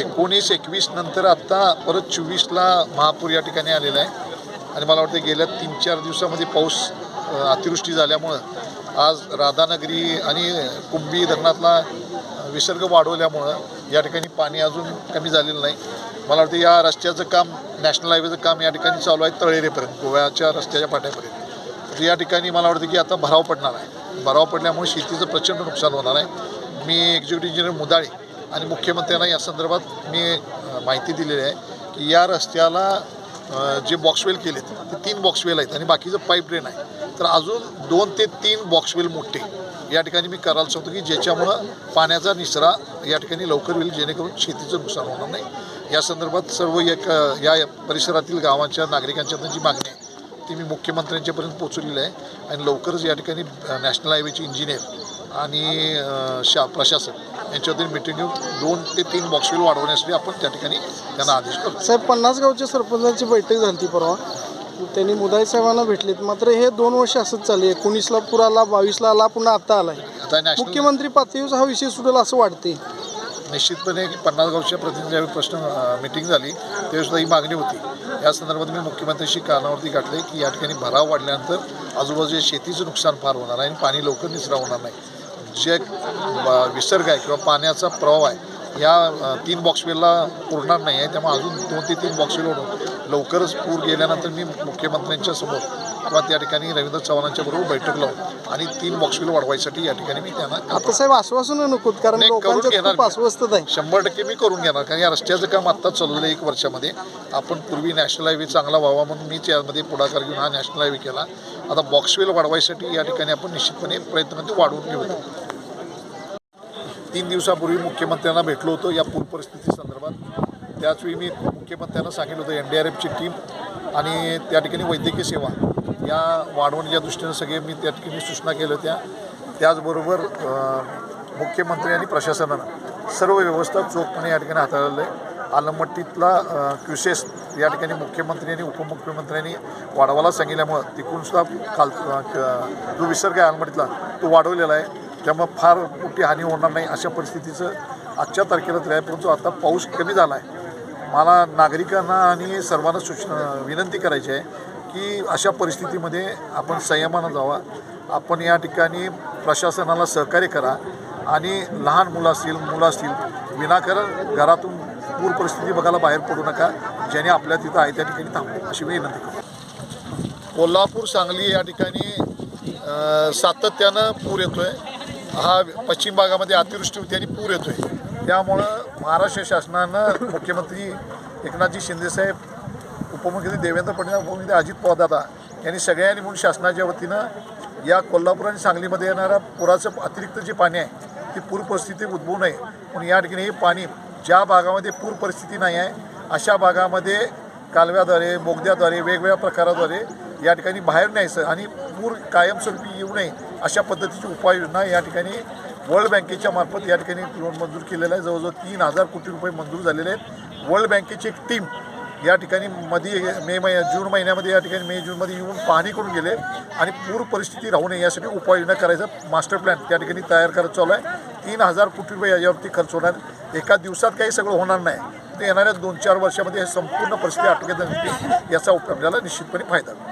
एकोणीस एकवीस नंतर आत्ता परत चोवीसला महापूर या ठिकाणी आलेला आहे. आणि मला वाटतं गेल्या तीन चार दिवसामध्ये पाऊस अतिवृष्टी झाल्यामुळं आज राधानगरी आणि कुंभी धरणातला विसर्ग वाढवल्यामुळं या ठिकाणी पाणी अजून कमी झालेलं नाही. मला वाटतं या रस्त्याचं काम नॅशनल हायवेचं काम या ठिकाणी चालू आहे तळेरेपर्यंत गोव्याच्या रस्त्याच्या पाट्यापर्यंत तर या ठिकाणी मला वाटतं की आता भराव पडणार आहे. भराव पडल्यामुळे शेतीचं प्रचंड नुकसान होणार आहे. मी एक्झिक्युटिव्ह इंजिनियर मुदाळे आणि मुख्यमंत्र्यांना या संदर्भात मी माहिती दिलेली आहे की या रस्त्याला जे बॉक्सवेल केलेत ते तीन बॉक्सवेल आहेत आणि बाकीचं पाईप ड्रेन आहे. तर अजून दोन ते तीन बॉक्सवेल मोठे. या ठिकाणी मी करायला सांगतो की ज्याच्यामुळं पाण्याचा निचरा या ठिकाणी लवकर होईल जेणेकरून शेतीचं नुकसान होणार नाही. या संदर्भात सर्व एक या परिसरातील गावांच्या नागरिकांच्या जी मागणी आहे ती मी मुख्यमंत्र्यांच्यापर्यंत पोचवलेली आहे. आणि लवकरच या ठिकाणी नॅशनल हायवेचे इंजिनियर आणि शा प्रशासन यांच्यावरती मिटिंग घेऊन दोन ते तीन बॉक्सवेल वाढवण्यासाठी आपण त्या ठिकाणी त्यांना आदेश करतो. साहेब पन्नास गावच्या सरपंचांची बैठक झाली ती परवा. त्यांनी मुदाई साहेबांना भेटलीत. मात्र हे दोन वर्ष असंच चालले एकोणीसला पूर आला बावीसला आला पुन्हा आता आलाय. मुख्यमंत्री पातळीवर हा विषय सुटेल असं वाटते निश्चितपणे पन्नास गावच्या प्रतिनिधी प्रश्न मिटिंग झाली. त्यावेळी सुद्धा ही मागणी होती. या संदर्भात मी मुख्यमंत्र्यांशी कानावरती गाठले की या ठिकाणी भराव वाढल्यानंतर आजूबाजूच्या शेतीचं नुकसान फार होणार आहे आणि पाणी लवकर निचरा होणार नाही. जे विसर्ग आहे किंवा पाण्याचा प्रवाह आहे या तीन बॉक्सवेलला पुरणार नाही आहे. त्यामुळे अजून दोन ते तीन बॉक्सवेल ओढून लवकरच पूर गेल्यानंतर मी मुख्यमंत्र्यांच्या समोर किंवा त्या ठिकाणी रवींद्र चव्हाणांच्या बरोबर बैठक लावून आणि तीन बॉक्सवेल वाढवायसाठी या ठिकाणी मी त्यांना आता साहेब आश्वासन नकोत कारण करून घेणार आहे. शंभर टक्के मी करून घेणार कारण या रस्त्याचं काम आत्ता चालवलं एक वर्षामध्ये. आपण पूर्वी नॅशनल हायवे चांगला व्हावा म्हणून मीच यामध्ये पुढाकार घेऊन हा नॅशनल हायवे केला. आता बॉक्सवेल वाढवायसाठी या ठिकाणी आपण निश्चितपणे प्रयत्न वाढवून घेऊ तीन दिवसापूर्वी मुख्यमंत्र्यांना भेटलो होतो या पूर परिस्थिती संदर्भात. त्याचवेळी मी मुख्यमंत्र्यांना सांगितलं होतं एन डी आर एफची टीम आणि त्या ठिकाणी वैद्यकीय सेवा. या वाढवण्याच्या दृष्टीनं सगळे मी त्या ठिकाणी सूचना केल्या होत्या. त्याचबरोबर मुख्यमंत्री आणि प्रशासनानं सर्व व्यवस्था चोखपणे या ठिकाणी हाताळलेलं आहे. आलमट्टीतला क्युसेस या ठिकाणी मुख्यमंत्री आणि उपमुख्यमंत्र्यांनी वाढवायला सांगितल्यामुळं तिकडूनसुद्धा खाल जो विसर्ग आहे आलमट्टीतला तो वाढवलेला आहे. त्यामुळं फार मोठी हानी होणार नाही अशा परिस्थितीचं आजच्या तारखेला तरी आहे परंतु आता पाऊस कमी झाला आहे. मला नागरिकांना आणि सर्वांना सूचना विनंती करायची आहे की अशा परिस्थितीमध्ये आपण संयमानं जावा. आपण या ठिकाणी प्रशासनाला सहकार्य करा आणि लहान मुलं असतील मुलं असतील विनाकारण घरातून पूर परिस्थिती बघायला बाहेर पडू नका. ज्याने आपल्या तिथं आहे त्या ठिकाणी थांबू. अशी मी विनंती करतो. कोल्हापूर सांगली या ठिकाणी सातत्यानं पूर येतो आहे हा पश्चिम भागामध्ये अतिवृष्टी होती आणि पूर येतोय. त्यामुळं महाराष्ट्र शासनानं मुख्यमंत्री एकनाथजी शिंदेसाहेब उपमुख्यमंत्री देवेंद्र फडणवीस उपमुख्यमंत्री अजित पवारदादा यांनी सगळ्यांनी म्हणून शासनाच्या वतीनं या कोल्हापूर आणि सांगलीमध्ये येणाऱ्या पुराचं अतिरिक्त जे पाणी आहे ती पूर परिस्थिती उद्भवू नये. म्हणून या ठिकाणी हे पाणी ज्या भागामध्ये पूर परिस्थिती नाही आहे अशा भागामध्ये कालव्याद्वारे बोगद्याद्वारे वेगवेगळ्या प्रकाराद्वारे या ठिकाणी बाहेर न्यायचं आणि पूर कायमस्वरूपी येऊ नये अशा पद्धतीची उपाययोजना या ठिकाणी वर्ल्ड बँकेच्या मार्फत या ठिकाणी लोन मंजूर केलेलं आहे. जवळजवळ तीन हजार कोटी रुपये मंजूर झालेले आहेत. वर्ल्ड बँकेची एक टीम या ठिकाणी मध्ये मे महिन्या जून महिन्यामध्ये या ठिकाणी मे जूनमध्ये येऊन पाहणी करून गेले आणि पूर परिस्थिती राहू नये यासाठी उपाययोजना करायचा मास्टर प्लॅन त्या ठिकाणी तयार करत चालू आहे. तीन हजार कोटी रुपये याच्यावरती खर्च होणार. एका दिवसात काही सगळं होणार नाही. ते येणाऱ्या दोन चार वर्षामध्ये हे संपूर्ण परिस्थिती आटोक्यात आणतील याचा उपयोग आपल्याला निश्चितपणे फायदा होईल.